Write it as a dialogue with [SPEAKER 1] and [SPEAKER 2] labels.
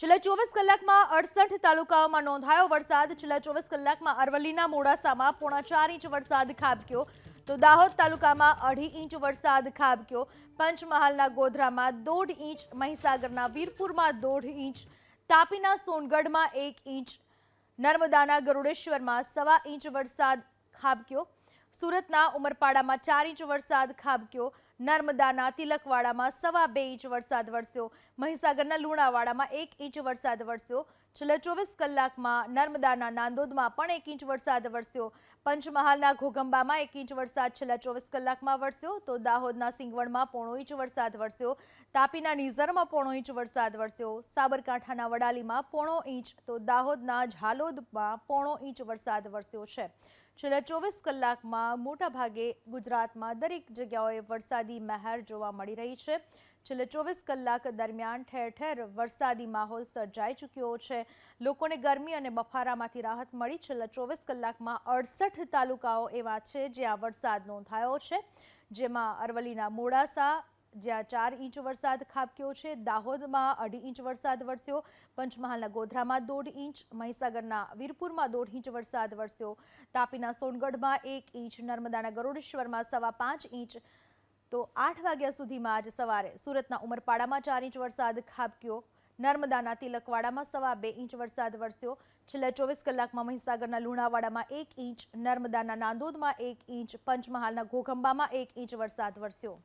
[SPEAKER 1] છેલ્લા ચોવીસ કલાકમાં અડસઠ તાલુકાઓમાં નોંધાયો વરસાદ. છેલ્લા ચોવીસ કલાકમાં અરવલ્લીના મોડાસામાં પોણા ચાર ઇંચ વરસાદ ખાબક્યો. તો દાહોદ તાલુકામાં અઢી ઇંચ વરસાદ ખાબક્યો. પંચમહાલના ગોધરામાં દોઢ ઇંચ, મહીસાગરના વીરપુરમાં દોઢ ઇંચ, તાપીના સોનગઢમાં એક ઇંચ, નર્મદાના ગરુડેશ્વરમાં સવા ઇંચ વરસાદ ખાબક્યો. સુરતના ઉમરપાડામાં ચાર ઇંચ વરસાદ ખાબક્યો. નર્મદાના તિલકવાડામાં સવા બે ઇંચ વરસાદ વરસ્યો. મહીસાગરના લુણાવાડામાં એક ઇંચ વરસાદ વરસ્યો. છેલ્લા ચોવીસ કલાકમાં નર્મદાના નાંદોદમાં પણ એક ઇંચ વરસાદ વરસ્યો. પંચમહાલના ઘોગંબામાં એક ઇંચ વરસાદ છેલ્લા ચોવીસ કલાકમાં વરસ્યો. તો દાહોદના સિંગવણમાં પોણો ઇંચ વરસાદ વરસ્યો. તાપીના નિઝરમાં પોણો ઇંચ વરસાદ વરસ્યો. સાબરકાંઠાના વડાલીમાં પોણો ઇંચ. તો દાહોદના ઝાલોદમાં પોણો ઇંચ વરસાદ વરસ્યો છે. છેલ્લા ચોવીસ કલાકમાં મોટાભાગે ગુજરાતમાં દરેક જગ્યાઓએ વરસાદી મહેર જોવા મળી રહી છે. છેલ્લે ચોવીસ કલાક દરમિયાન ઠેર ઠેર વરસાદી માહોલ સર્જાઈ ચૂક્યો છે. લોકોને ગરમી અને બફારામાંથી રાહત મળી. છેલ્લા ચોવીસ કલાકમાં અડસઠ તાલુકાઓ એવા છે જ્યાં વરસાદ નોંધાયો છે. જેમાં અરવલ્લીના મોડાસા, જ્યાં ચાર ઇંચ વરસાદ ખાબક્યો છે. દાહોદમાં અઢી ઇંચ વરસાદ વરસ્યો. પંચમહાલના ગોધરામાં દોઢ ઇંચ. મહીસાગરના વીરપુરમાં દોઢ ઇંચ વરસાદ વરસ્યો. તાપીના સોનગઢમાં એક ઇંચ. નર્મદાના ગરુડેશ્વરમાં સવા પાંચ ઇંચ. તો આઠ વાગ્યા સુધીમાં આજ સવારે સુરતના ઉમરપાડામાં ચાર ઇંચ વરસાદ ખાબક્યો. નર્મદાના તિલકવાડામાં સવા બે ઇંચ વરસાદ વરસ્યો. છેલ્લા ચોવીસ કલાકમાં મહીસાગરના લુણાવાડામાં એક ઇંચ, નર્મદાના નાંદોદમાં એક ઇંચ, પંચમહાલના ઘોઘંબામાં એક ઇંચ વરસાદ વરસ્યો.